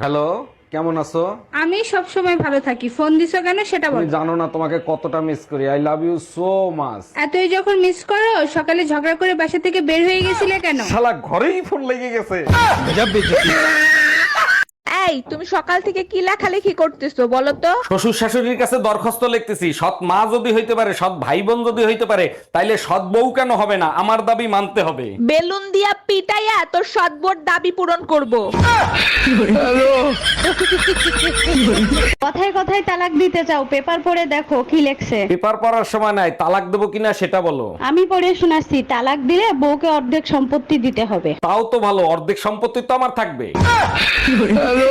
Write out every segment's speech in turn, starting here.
Hello কেমন আছো? আমি সব সময় ভালো থাকি। ফোন দিছো কেন সেটা তুমি বল। জানো না তোমাকে কতটা মিস করি। I love you so much এতই যখন মিস করো সকালে ঝগড়া করে বাসা থেকে বের হয়ে গেছিলে কেন? শালা ঘরেই ফোন লেগে গেছে। এই তুমি সকাল থেকে কি লেখালেখি করতেছো বলো তো? শ্বশুর শাশুড়ির কাছে দরখাস্ত লিখতেছি সৎ মা যদি হইতে পারে সৎ ভাই বোন যদি হইতে পারে তাইলে সৎ বউ কেন হবে না? আমার দাবি মানতে হবে। বেলুন দিয়া পিটাইয়া তোর সদবোর দাবি পূরণ করব। কথায় কথায় তালাক দিতে চাও পেপার পড়ে দেখো কি লেখছে। পেপার পড়ার সময় নাই তালাক দেবো কিনা সেটা বলো। আমি পড়ে শোনাচ্ছি তালাক দিলে বউকে অর্ধেক সম্পত্তি দিতে হবে। তাও তো ভালো অর্ধেক সম্পত্তি তো আমার থাকবে।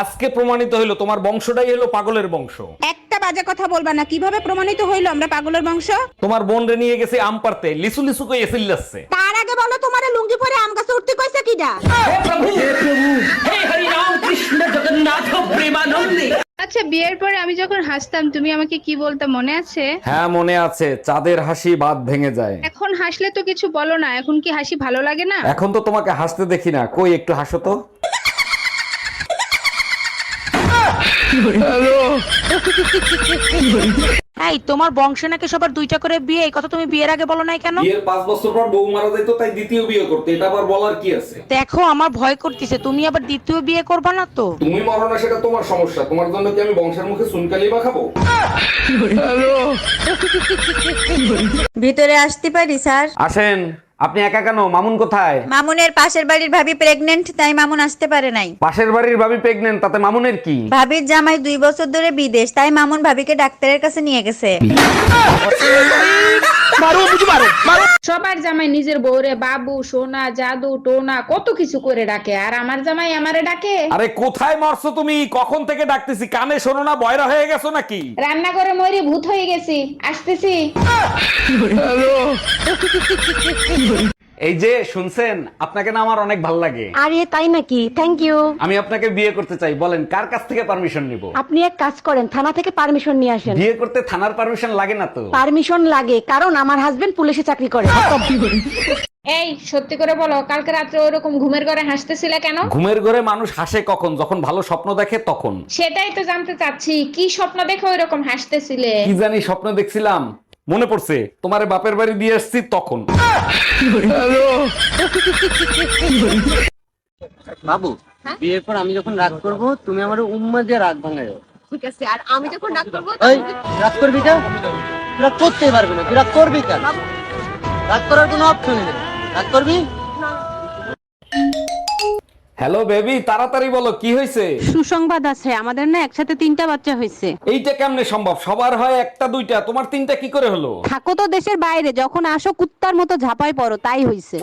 আজকে প্রমাণিত হইল তোমার বংশটাই হলো পাগলের বংশ। একটা বাজে কথা বলবা না কীভাবে প্রমাণিত হইল আমরা পাগলের বংশ? তোমার বোন রে নিয়ে গেছে আম পারতে লিসু লিসু কই এসিল যাচ্ছে। তার আগে বলো তোমার লুঙ্গি পরে আম গাছে উঠতে কইছে কিডা? আচ্ছা বিয়ের পরে আমি যখন হাসতাম তুমি আমাকে কি বলতে মনে আছে? হ্যাঁ মনে আছে চাঁদের হাসি বাদ ভেঙে যায়। এখন হাসলে তো কিছু বলো না এখন কি হাসি ভালো লাগে না? এখন তো তোমাকে হাসতে দেখি না কই একটু হাসো তো। এই তোমার বংশে নাকি সবার দুইটা করে বিয়ে? এই কথা তুমি বিয়ের আগে বলো নাই কেন? বিয়ের পাঁচ বছর পর বউ মারা যাইতো তাই দ্বিতীয় বিয়ে করতে। এটা আবার বলার কি আছে? দেখো আমার ভয় করতেছে। তুমি আবার দ্বিতীয় বিয়ে করবা না তো? তুমি মরো না সেটা তোমার সমস্যা। তোমার জন্য কি আমি বংশের মুখে সুনকালি বা খাব? ভিতরে আসতে পারি স্যার? আসেন। আপনি একা কেন? মামুন কোথায়? মামুনের পাশের বাড়ির ভাবি প্রেগনেন্ট তাই মামুন আসতে পারে নাই। পাশের বাড়ির ভাবি প্রেগনেন্ট তাতে মামুনের কি? ভাবির জামাই দুই বছর ধরে বিদেশ তাই মামুন ভাবিকে ডাক্তারের কাছে নিয়ে গেছে। সবার জামাই নিজের বউরে বাবু সোনা জাদু টোনা কত কিছু করে ডাকে। আর আমার জামাই আমারে ডাকে? আরে কোথায় মরছো তুমি? কখন থেকে ডাকতেছি? কানে শোনো না বয়রা হয়ে গেছো নাকি? রান্না করে মরি ভূত হয়ে গেছি আসতেছি। এই যে শুনছেন? আপনাকে না আমার অনেক ভালো লাগে। আরে তাই নাকি? থ্যাংক ইউ আমি আপনাকে বিয়ে করতে চাই। বলেন কার কাছ থেকে পারমিশন নিব? আপনি এক কাজ করেন থানা থেকে পারমিশন নিয়ে আসেন। বিয়ে করতে থানার পারমিশন লাগে না তো? পারমিশন লাগে কারণ আমার হাজবেন্ড পুলিশে চাকরি করে। এই সত্যি করে বলো কালকে রাত্রে ওরকম ঘুমের ঘরে হাসতেছিলে কেন? ঘুমের ঘরে মানুষ হাসে কখন? যখন ভালো স্বপ্ন দেখে তখন। সেটাই তো জানতে চাচ্ছি কি স্বপ্ন দেখে ওইরকম হাসতেছিলে? কি জানি স্বপ্ন দেখছিলাম। মনে পড়ছে তোমার বাপের বাড়ি দিয়ে এসছি তখন। বাবু বিয়ের পর আমি যখন রাগ করব তুমি আমার উম্মা দিয়ে রাগ ভাঙায়। ঠিক আছে আর আমি যখন রাগ করব রাগ করবি কেন? রাগ করতেই পারবে না। তুই রাগ করবি কেন? রাগ করার কোনো অপশন নেই। রাগ করবি? হ্যালো বেবি তাড়াতাড়ি বলো কি হয়েছে? সুসংবাদ আছে আমাদের না একসাথে তিনটা বাচ্চা হয়েছে। এইটা কেমনে সম্ভব? সবার হয় একটা দুইটা তোমার তিনটা কি করে হলো? থাকো তো দেশের বাইরে যখন আসো কুত্তার মতো ঝাপাই পড়ো তাই হইছে